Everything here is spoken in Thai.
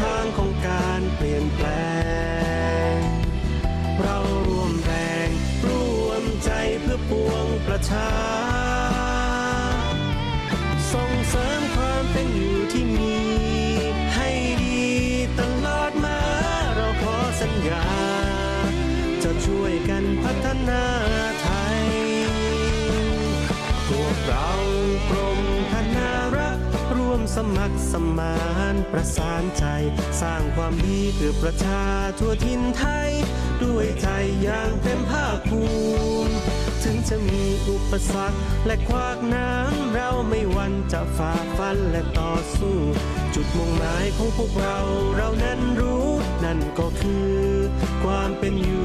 ทางของการเปลี่ยนแปลง เราร่วมแรงร่วมใจเพื่อปวงประชา ส่งเสริมความเป็นอยู่ที่มี ให้ดีตลอดมาเราขอสัญญา จะช่วยกันพัฒนาไทย พวกเรากรมธนา มัครสมานประสานใจ สร้างความดีเพื่อประชาทั่วทินไทย ด้วยใจอย่างเต็มภาคภูมิถึงจะมีอุปสรรคและขวากน้ำเราไม่วันจะฝ่าฟันและต่อสู้ จุดมุ่งหมายของพวกเราเรานั้นรู้ นั่นก็คือความเป็นอยู่